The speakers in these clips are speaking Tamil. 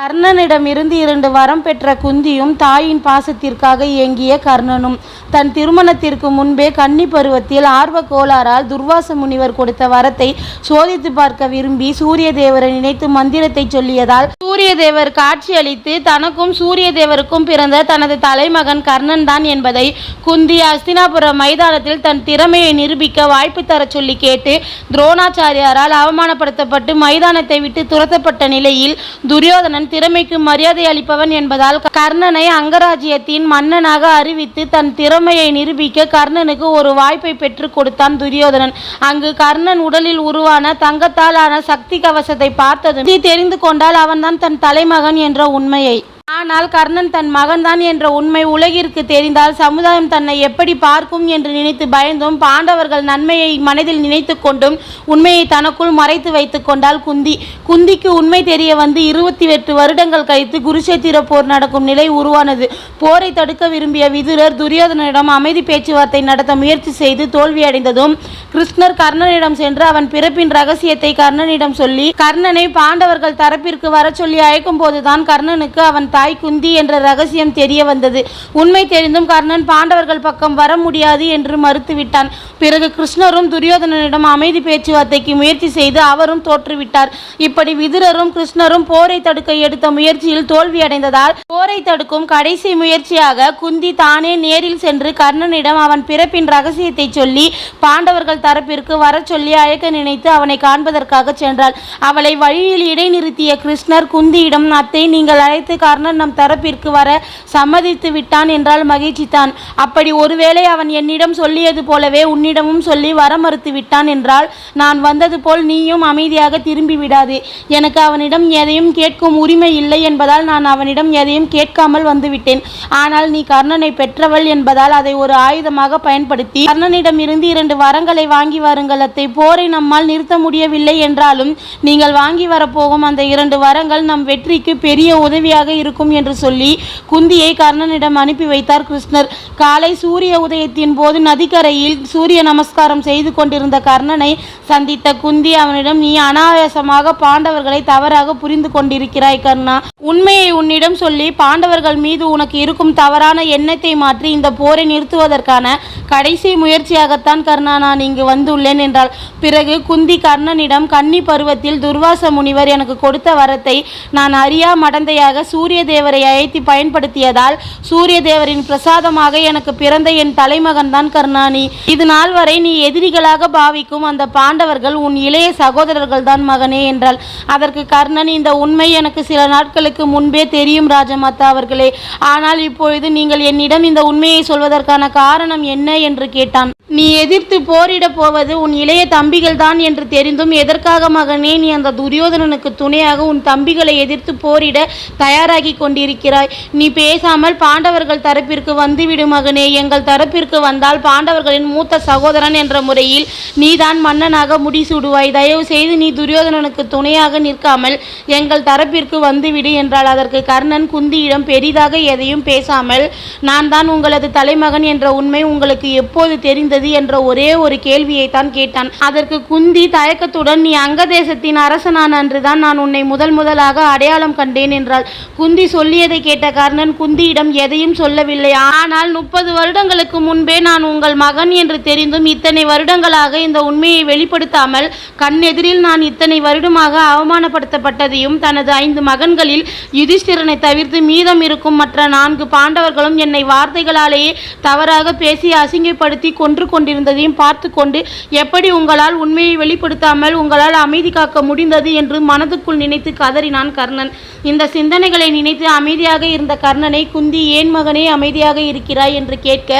கர்ணனிடமிருந்து இரண்டு வரம் பெற்ற குந்தியும் தாயின் பாசத்திற்காக இயங்கிய கர்ணனும் தன் திருமணத்திற்கு முன்பே கன்னி பருவத்தில் ஆர்வ கோளாறால் துர்வாச முனிவர் கொடுத்த வரத்தை சோதித்து பார்க்க விரும்பி சூரிய தேவரை நினைத்து மந்திரத்தை சொல்லியதால் சூரிய தேவர் காட்சியளித்து தனக்கும் சூரிய தேவருக்கும் பிறந்த தனது தலைமகன் கர்ணன் தான் என்பதை குந்தி அஸ்தினாபுர மைதானத்தில் தன் திறமையை நிரூபிக்க வாய்ப்பு தரச் சொல்லி கேட்டு துரோணாச்சாரியாரால் அவமானப்படுத்தப்பட்டு மைதானத்தை விட்டு துரத்தப்பட்ட நிலையில் துரியோதனன் திறமைக்கு மரியாதை அளிப்பவன் என்பதால் கர்ணனை அங்கராஜ்யத்தின் மன்னனாக அறிவித்து தன் திறமையை நிரூபிக்க கர்ணனுக்கு ஒரு வாய்ப்பை பெற்றுக் கொடுத்தான் துரியோதனன். அங்கு கர்ணன் உடலில் உருவான தங்கத்தாலான சக்தி கவசத்தை பார்த்ததும் தெரிந்து கொண்டால் அவன்தான் தன் தலைமகன் என்ற உண்மையை. ஆனால் கர்ணன் தன் மகன்தான் என்ற உண்மை உலகிற்கு தெரிந்தால் சமுதாயம் தன்னை எப்படி பார்க்கும் என்று நினைத்து பயந்தும் பாண்டவர்கள் நன்மையை மனதில் நினைத்து கொண்டும் உண்மையை தனக்குள் மறைத்து வைத்து கொண்டால் குந்தி குந்திக்கு உண்மை தெரிய வந்து இருபத்தி எட்டு வருடங்கள் கழித்து குருஷேத்திர போர் நடக்கும் நிலை உருவானது. போரை தடுக்க விரும்பிய விதுரர் துரியோதனனிடம் அமைதி பேச்சுவார்த்தை நடத்த முயற்சி செய்து தோல்வியடைந்ததும் கிருஷ்ணர் கர்ணனிடம் சென்று அவன் பிறப்பின் ரகசியத்தை கர்ணனிடம் சொல்லி கர்ணனை பாண்டவர்கள் தரப்பிற்கு வர சொல்லி அழைக்கும் போதுதான் கர்ணனுக்கு அவன் தாய் குந்தி என்ற ரகசியம் தெரிய வந்தது. உண்மை தெரிந்தும் கர்ணன் பாண்டவர்கள் பக்கம் வர முடியாது என்று மறுத்துவிட்டான். பிறகு கிருஷ்ணரும் துரியோதனனிடம் அமைதி பேச்சுவார்த்தைக்கு முயற்சி செய்து அவரும் தோற்றுவிட்டார். இப்படி விதுரரும் கிருஷ்ணரும் போரை தடுக்க எடுத்த முயற்சியில் தோல்வியடைந்ததால் போரை தடுக்கும் கடைசி முயற்சியாக குந்தி தானே நேரில் சென்று கர்ணனிடம் அவன் பிறப்பின் ரகசியத்தை சொல்லி பாண்டவர்கள் தரப்பிற்கு வர சொல்லி அழைக்க நினைத்து அவனை காண்பதற்காக சென்றாள். அவளை வழியில் இடைநிறுத்திய கிருஷ்ணர் குந்தியிடம் அத்தை நீங்கள் அழைத்து கர்ண கர்ணன் நம் தரப்பிற்கு வர சம்மதித்து விட்டான் என்றால் மகிழ்ச்சித்தான் அப்படி ஒருவேளை அவன் என்னிடம் சொல்லியது போலவே உன்னிடமும் சொல்லி வர மறுத்து விட்டான் என்றால் நான் வந்தது போல் நீயும் அமைதியாக திரும்பி விடாது. எனக்கு அவனிடம் எதையும் கேட்கும் உரிமை இல்லை என்பதால் நான் அவனிடம் எதையும் கேட்காமல் வந்துவிட்டேன் ஆனால் நீ கர்ணனை பெற்றவள் என்பதால் அதை ஒரு ஆயுதமாக பயன்படுத்தி கர்ணனிடம் இருந்து இரண்டு வரங்களை வாங்கி வாருங்கள். அத்தை போரை நம்மால் நிறுத்த முடியவில்லை என்றாலும் நீங்கள் வாங்கி வரப்போகும் அந்த இரண்டு வரங்கள் நம் வெற்றிக்கு பெரிய உதவியாக இருக்கும். இருக்கும் என்று சொல்லி குந்தியை கர்ணனிடம் அனுப்பி வைத்தார் கிருஷ்ணர். காலை சூரிய உதயத்தின் போது நதிக்கரையில் சூரிய நமஸ்காரம் செய்து கொண்டிருந்த கர்ணனை சந்தித்த குந்தி அவனிடம் நீ அனாயாசமாக பாண்டவர்களை தவறாக புரிந்து கொண்டிருக்கிறாய் கர்ணா. உண்மையை உன்னிடம் சொல்லி பாண்டவர்கள் மீது உனக்கு இருக்கும் தவறான எண்ணத்தை மாற்றி இந்த போரை நிறுத்துவதற்கான கடைசி முயற்சியாகத்தான் கர்ணா நான் இங்கு வந்துள்ளேன் என்றால் பிறகு குந்தி கர்ணனிடம் கன்னி பருவத்தில் துர்வாச முனிவர் எனக்கு கொடுத்த வரத்தை நான் அறியா மடந்தையாக சூரிய தேவரை அழைத்து பயன்படுத்தியதால் சூரிய தேவரின் பிரசாதமாக எனக்கு பிறந்த என் தலைமகன் தான் கர்ணானி இது நாள் வரை நீ எதிரிகளாக பாவிக்கும் அந்த பாண்டவர்கள் உன் இளைய சகோதரர்கள் தான் மகனே என்றாள். அதற்கு கர்ணன் இந்த உண்மை எனக்கு சில நாட்களுக்கு முன்பே தெரியும் ராஜமாதா அவர்களே. ஆனால் இப்பொழுது நீங்கள் என்னிடம் இந்த உண்மையை சொல்வதற்கான காரணம் என்ன என்று கேட்டான். நீ எதிர்த்து போரிடப் போவது உன் இளைய தம்பிகள் தான் என்று தெரிந்தும் எதற்காக மகனே நீ அந்த துரியோதனனுக்கு துணையாக உன் தம்பிகளை எதிர்த்து போரிட தயாராகி கொண்டிருக்கிறாய்? நீ பேசாமல் பாண்டவர்கள் தரப்பிற்கு வந்துவிடும் மகனே. எங்கள் தரப்பிற்கு வந்தால் பாண்டவர்களின் மூத்த சகோதரன் என்ற முறையில் நீதான் மன்னனாக முடிசூடுவாய். தயவு செய்து நீ துரியோதனனுக்கு துணையாக நிற்காமல் எங்கள் தரப்பிற்கு வந்துவிடு என்றால் அதற்கு கர்ணன் குந்தியிடம் பெரிதாக எதையும் பேசாமல் நான் தான் உங்களது தலைமகன் என்ற உண்மை உங்களுக்கு எப்போது தெரிந்தது? என்ற ஒரே ஒரு கேள்வியை தான் கேட்டான். அதற்கு குந்தி தயக்கத்துடன் நீ அங்க தேசத்தின் அரசனான அன்றுதான் நான் உன்னை முதல் முதலாக அடையாளம் கண்டேன் என்றாள். குந்தி சொல்லியதை கேட்ட கர்ணன் குந்தியிடம் எதையும் சொல்லவில்லை. ஆனால் முப்பது வருடங்களுக்கு முன்பே நான் உங்கள் மகன் என்று தெரிந்தும் இத்தனை வருடங்களாக இந்த உண்மையை வெளிப்படுத்தாமல் கண்ணெதிரில் நான் இத்தனை வருடமாக அவமானப்படுத்தப்பட்டதையும் தனது ஐந்து மகன்களில் யுதிஷ்டிரனை தவிர்த்து மீதம் இருக்கும் மற்ற நான்கு பாண்டவர்களும் என்னை வார்த்தைகளாலேயே தவறாக பேசி அசிங்கப்படுத்தி கொன்று கொண்டிருந்ததையும் பார்த்து கொண்டு எப்படி உங்களால் உண்மையை வெளிப்படுத்தாமல் உங்களால் அமைதி காக்க முடிந்தது? என்று மனதுக்குள் நினைத்து கதறினான் கர்ணன். இந்த சிந்தனைகளை நினைத்து அமைதியாக இருந்த கர்ணனை குந்தி ஏன் மகனே அமைதியாக இருக்கிறாய்? என்று கேட்க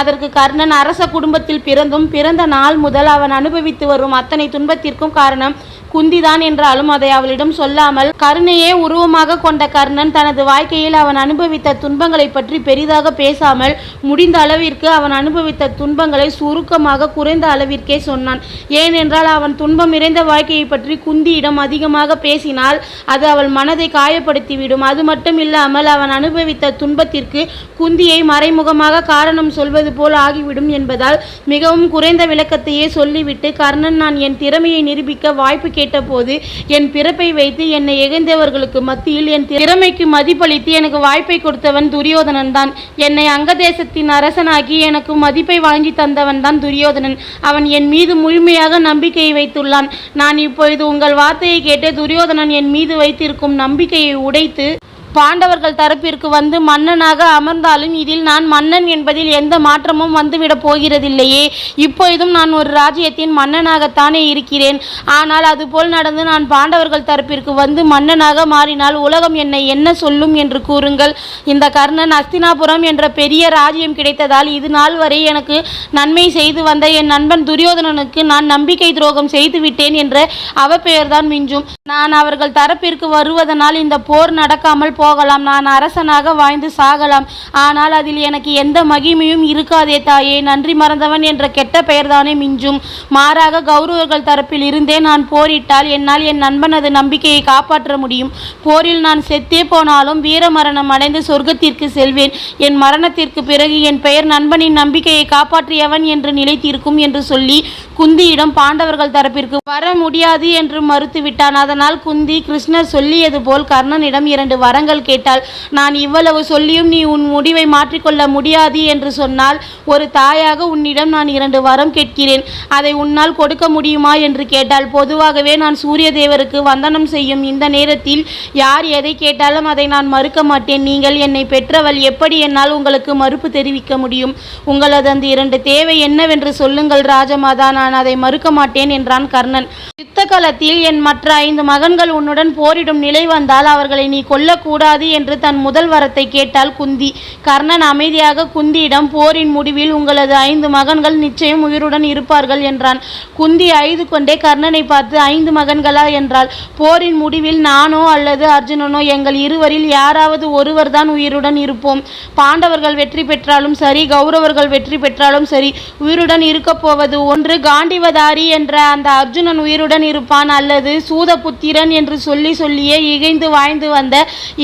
அதற்கு கர்ணன் அரச குடும்பத்தில் பிறந்தும் பிறந்த நாள் முதல் அவன் அனுபவித்து வரும் அத்தனை துன்பத்திற்கும் காரணம் குந்திதான் என்றாலும் அதை அவளிடம் சொல்லாமல் கருணையே உருவமாக கொண்ட கர்ணன் தனது வாழ்க்கையில் அவன் அனுபவித்த துன்பங்களை பற்றி பெரிதாக பேசாமல் முடிந்த அளவிற்கு அவன் அனுபவித்த துன்பங்களை சுருக்கமாக குறைந்த அளவிற்கே சொன்னான். ஏனென்றால் அவன் துன்பம் நிறைந்த வாழ்க்கையை பற்றி குந்தியிடம் அதிகமாக பேசினால் அது அவள் மனதை காயப்படுத்திவிடும். அது மட்டும் இல்லாமல் அவன் அனுபவித்த துன்பத்திற்கு குந்தியை மறைமுகமாக காரணம் சொல்வது போல் ஆகிவிடும் என்பதால் மிகவும் குறைந்த விளக்கத்தையே சொல்லிவிட்டு கர்ணன் நான் என் திறமையை நிரூபிக்க வாய்ப்பு கேட்டபோது என் பிறப்பை வைத்து என்னை இகழ்ந்தவர்களுக்கு மத்தியில் என் திறமைக்கு மதிப்பளித்து எனக்கு வாய்ப்பை கொடுத்தவன் துரியோதனன் தான். என்னை அங்கதேசத்தின் அரசனாகி எனக்கு மதிப்பை வாங்கி தந்தவன் தான் துரியோதனன். அவன் என் மீது முழுமையாக நம்பிக்கையை வைத்துள்ளான். நான் இப்பொழுது உங்கள் வார்த்தையை கேட்டு துரியோதனன் என் மீது வைத்திருக்கும் நம்பிக்கையை உடைத்து பாண்டவர்கள் தரப்பிற்கு வந்து மன்னனாக அமர்ந்தாலும் இதில் நான் மன்னன் என்பதில் எந்த மாற்றமும் வந்துவிடப் போகிறதில்லையே. இப்பொழுதும் நான் ஒரு ராஜ்யத்தின் மன்னனாகத்தானே இருக்கிறேன். ஆனால் அதுபோல் நடந்து நான் பாண்டவர்கள் தரப்பிற்கு வந்து மன்னனாக மாறினால் உலகம் என்னை என்ன சொல்லும் என்று கூறுங்கள். இந்த கர்ணன் அஸ்தினாபுரம் என்ற பெரிய ராஜ்யம் கிடைத்ததால் இது நாள் வரை எனக்கு நன்மை செய்து வந்த என் நண்பன் துரியோதனனுக்கு நான் நம்பிக்கை துரோகம் செய்து விட்டேன் என்ற அவப்பெயர்தான் மிஞ்சும். நான் அவர்கள் தரப்பிற்கு வருவதனால் இந்த போர் நடக்காமல் போ போகலாம். நான் அரசனாக வாழ்ந்து சாகலாம். ஆனால் அதில் எனக்கு எந்த மகிமையும் இருக்காதே தாயே. நன்றி மறந்தவன் என்ற கெட்ட பெயர்தானே மிஞ்சும். மாறாக கௌரவர்கள் தரப்பில் இருந்தே நான் போரிட்டால் என்னால் என் நண்பனது நம்பிக்கையை காப்பாற்ற முடியும். போரில் நான் செத்தே போனாலும் வீர மரணம் அடைந்து சொர்க்கத்திற்கு செல்வேன். என் மரணத்திற்கு பிறகு என் பெயர் நண்பனின் நம்பிக்கையை காப்பாற்றியவன் என்று நிலைத்திருக்கும் என்று சொல்லி குந்தியிடம் பாண்டவர்கள் தரப்பிற்கு வர முடியாது என்று மறுத்துவிட்டான். அதனால் குந்தி கிருஷ்ணர் சொல்லியது போல் கர்ணனிடம் இரண்டு வரங்கள் கேட்டாள் நான் இவ்வளவு சொல்லியும் நீ உன் முடிவை மாற்றிக்கொள்ள முடியாது என்று சொன்னால் ஒரு தாயாக உன்னிடம் நான் இரண்டு வரம் கேட்கிறேன். அதை உன்னால் கொடுக்க முடியுமா? என்று கேட்டாள் பொதுவாகவே நான் சூரிய தேவருக்கு வந்தனம் செய்யும் இந்த நேரத்தில் யார் எதை கேட்டாலும் அதை நான் மறுக்க மாட்டேன். நீங்கள் என்னை பெற்றவள் எப்படி என்னால் உங்களுக்கு மறுப்பு தெரிவிக்க முடியும்? உங்களது அந்த இரண்டு தேவை என்னவென்று சொல்லுங்கள் ராஜமாதா. நான் அதை மறுக்க மாட்டேன் என்றான் கர்ணன். யுத்த காலத்தில் என் மற்ற ஐந்து மகன்கள் உன்னுடன் போரிடும் நிலை வந்தால் அவர்களை நீ கொல்லக்கூட கூடாது என்று தன் முதல் வரத்தை கேட்டாள் குந்தி. கர்ணன் அமைதியாக குந்தியிடம் போரின் முடிவில் உங்களது ஐந்து மகன்கள் நிச்சயம் உயிருடன் இருப்பார்கள் என்றான். குந்தி அழுது கொண்டே கர்ணனை பார்த்து ஐந்து மகன்களா? என்றாள். போரின் முடிவில் நானோ அல்லது அர்ஜுனனோ எங்கள் இருவரில் யாராவது ஒருவர்தான் உயிருடன் இருப்போம். பாண்டவர்கள் வெற்றி பெற்றாலும் சரி கௌரவர்கள் வெற்றி பெற்றாலும் சரி உயிருடன் இருக்கப் போவது ஒன்று. காண்டிவதாரி என்ற அந்த அர்ஜுனன் உயிருடன் இருப்பான் அல்லது சூதபுத்திரன் என்று சொல்லி சொல்லியே இகைந்து வாழ்ந்து வந்த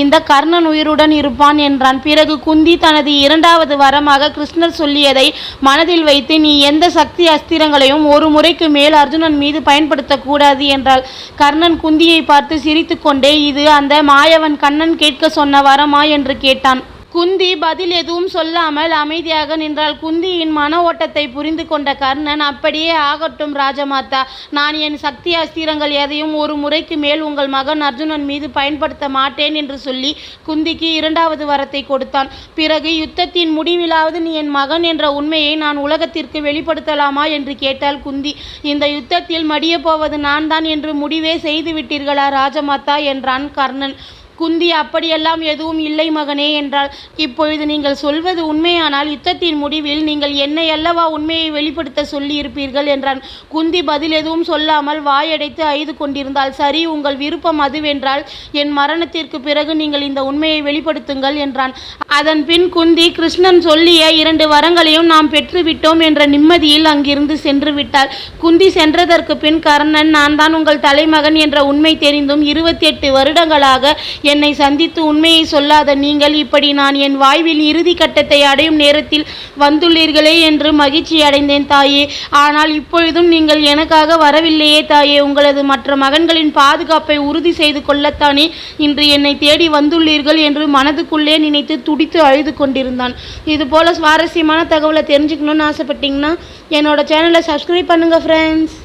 இந்த கர்ணன் உயிருடன் இருப்பான் என்றான். பிறகு குந்தி தனது இரண்டாவது வரமாக கிருஷ்ணர் சொல்லியதை மனதில் வைத்து நீ எந்த சக்தி அஸ்திரங்களையும் ஒரு முறைக்கு மேல் அர்ஜுனன் மீது பயன்படுத்தக்கூடாது என்றாள். கர்ணன் குந்தியை பார்த்து சிரித்துக்கொண்டே இது அந்த மாயவன் கண்ணன் கேட்க சொன்ன வரமா? என்று கேட்டான். குந்தி பதில் எதுவும் சொல்லாமல் அமைதியாக நின்றாள். குந்தியின் மன ஓட்டத்தை புரிந்து கொண்ட கர்ணன் அப்படியே ஆகட்டும் ராஜமாதா. நான் என் சக்தி அஸ்திரங்கள் எதையும் ஒரு முறைக்கு மேல் உங்கள் மகன் அர்ஜுனன் மீது பயன்படுத்த மாட்டேன் என்று சொல்லி குந்திக்கு இரண்டாவது வரத்தை கொடுத்தான். பிறகு யுத்தத்தின் முடிவிலாவது நீ என் மகன் என்ற உண்மையை நான் உலகத்திற்கு வெளிப்படுத்தலாமா என்று கேட்டாள் குந்தி. இந்த யுத்தத்தில் மடியப் போவது நான் தான் என்று முடிவே செய்து விட்டீர்களா ராஜமாதா? என்றான் கர்ணன். குந்தி அப்படியெல்லாம் எதுவும் இல்லை மகனே என்றால் இப்பொழுது நீங்கள் சொல்வது உண்மையானால் யுத்தத்தின் முடிவில் நீங்கள் என்னை அல்லவா உண்மையை வெளிப்படுத்த சொல்லியிருப்பீர்கள் என்றான். குந்தி பதில் எதுவும் சொல்லாமல் வாயடைத்து ஐது கொண்டிருந்தால் சரி உங்கள் விருப்பம் அதுவென்றால் என் மரணத்திற்கு பிறகு நீங்கள் இந்த உண்மையை வெளிப்படுத்துங்கள் என்றான். அதன் பின் குந்தி கிருஷ்ணன் சொல்லிய இரண்டு வரங்களையும் நாம் பெற்றுவிட்டோம் என்ற நிம்மதியில் அங்கிருந்து சென்று விட்டாள். குந்தி சென்றதற்கு பின் கர்ணன் நான் தான் உங்கள் தலைமகன் என்ற உண்மை தெரிந்தும் இருபத்தி எட்டு வருடங்களாக என்னை சந்தித்து உண்மையை சொல்லாத நீங்கள் இப்படி நான் என் வாழ்வில் இறுதி கட்டத்தை அடையும் நேரத்தில் வந்துள்ளீர்களே என்று மகிழ்ச்சி அடைந்தேன் தாயே. ஆனால் இப்பொழுதும் நீங்கள் எனக்காக வரவில்லையே தாயே. உங்களது மற்ற மகன்களின் பாதுகாப்பை உறுதி செய்து கொள்ளத்தானே இன்று என்னை தேடி வந்துள்ளீர்கள் என்று மனதுக்குள்ளே நினைத்து துடித்து அழுது கொண்டிருந்தான். இது போல சுவாரஸ்யமான தகவலை தெரிஞ்சுக்கணும்னு ஆசைப்பட்டீங்கன்னா என்னோட சேனலை சப்ஸ்கிரைப் பண்ணுங்கள் ஃப்ரெண்ட்ஸ்